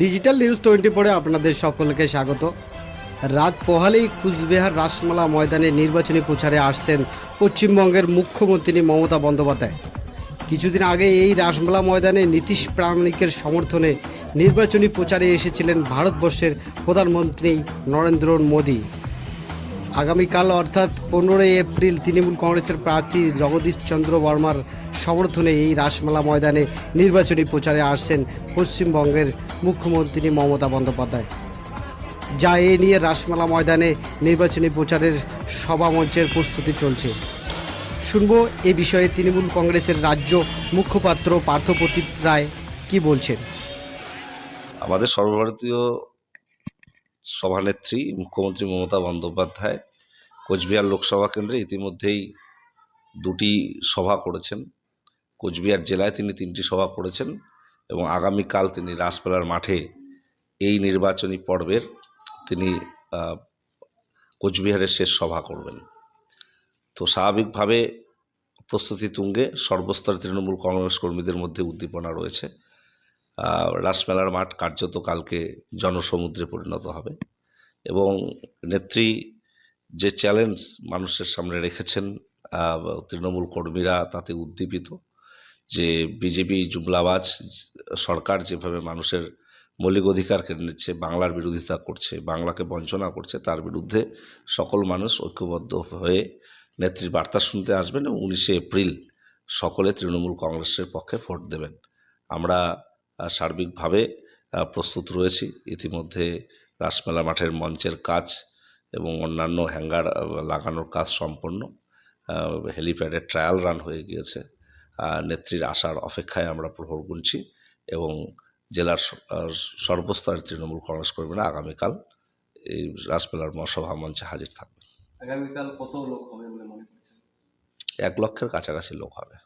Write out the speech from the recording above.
Digital news twenty ফোরে আপনাদের সকলকে স্বাগত। রাত পোহালেই কুচবিহার রাসমালা ময়দানে নির্বাচনী প্রচারে আসছেন পশ্চিমবঙ্গের মুখ্যমন্ত্রী মমতা বন্দ্যোপাধ্যায়। কিছুদিন আগে এই রাসমালা ময়দানে নীতিশ প্রামাণিকের সমর্থনে নির্বাচনী প্রচারে এসেছিলেন ভারতবর্ষের প্রধানমন্ত্রী নরেন্দ্র মোদী। আগামীকাল অর্থাৎ পনেরোই এপ্রিল তৃণমূল কংগ্রেসের প্রার্থী জগদীশ চন্দ্র বর্মার সমর্থনে এই রাসমেলা ময়দানে নির্বাচনী প্রচারে আসছেন পশ্চিমবঙ্গের মুখ্যমন্ত্রী মমতা বন্দ্যোপাধ্যায়। যা এ নিয়ে রাসমেলা ময়দানে নির্বাচনী প্রচারের সভামঞ্চের প্রস্তুতি চলছে। শুনব এ বিষয়ে তৃণমূল কংগ্রেসের রাজ্য মুখপাত্র পার্থপ্রতিপ রায় কি বলছেন। আমাদের সর্বভারতীয় সভানেত্রী মুখ্যমন্ত্রী মমতা বন্দ্যোপাধ্যায় কোচবিহার লোকসভা কেন্দ্রে ইতিমধ্যেই দুটি সভা করেছেন। কোচবিহার জেলায় তিনি তিনটি সভা করেছেন এবং আগামীকাল তিনি রাসমেলার মাঠে এই নির্বাচনী পর্বের তিনি কোচবিহারের শেষ সভা করবেন। তো স্বাভাবিকভাবে প্রস্তুতি তুঙ্গে সর্বস্তরের তৃণমূল কংগ্রেস কর্মীদের মধ্যে উদ্দীপনা রয়েছে। রাসমেলার মাঠ কার্যত কালকে জনসমুদ্রে পরিণত হবে এবং নেত্রী যে চ্যালেঞ্জ মানুষের সামনে রেখেছেন তৃণমূল কর্মীরা তাতে উদ্দীপিত, যে বিজেপি জুমলাবাজ সরকার যেভাবে মানুষের মৌলিক অধিকার কেড়ে নিচ্ছে, বাংলার বিরোধিতা করছে, বাংলাকে বঞ্চনা করছে, তার বিরুদ্ধে সকল মানুষ ঐক্যবদ্ধ হয়ে নেত্রীর বার্তা শুনতে আসবেন এবং উনিশে এপ্রিল সকলে তৃণমূল কংগ্রেসের পক্ষে ভোট দেবেন। আমরা সার্বিকভাবে প্রস্তুত রয়েছি। ইতিমধ্যে রাসমেলা মাঠের মঞ্চের কাজ এবং অন্যান্য হ্যাঙ্গার লাগানোর কাজ সম্পন্ন। হেলিপ্যাডের ট্রায়াল রান হয়ে গিয়েছে। নেত্রীর আসার অপেক্ষায় আমরা প্রহর গুনছি এবং জেলার সর্বস্তরের তৃণমূল কংগ্রেস কর্মীরা আগামীকাল এই রাসমেলার মহাসভা মঞ্চে হাজির থাকবে আগামীকাল কত লোক হবে বলে মনে করছেন? এক লক্ষের কাছাকাছি লোক হবে।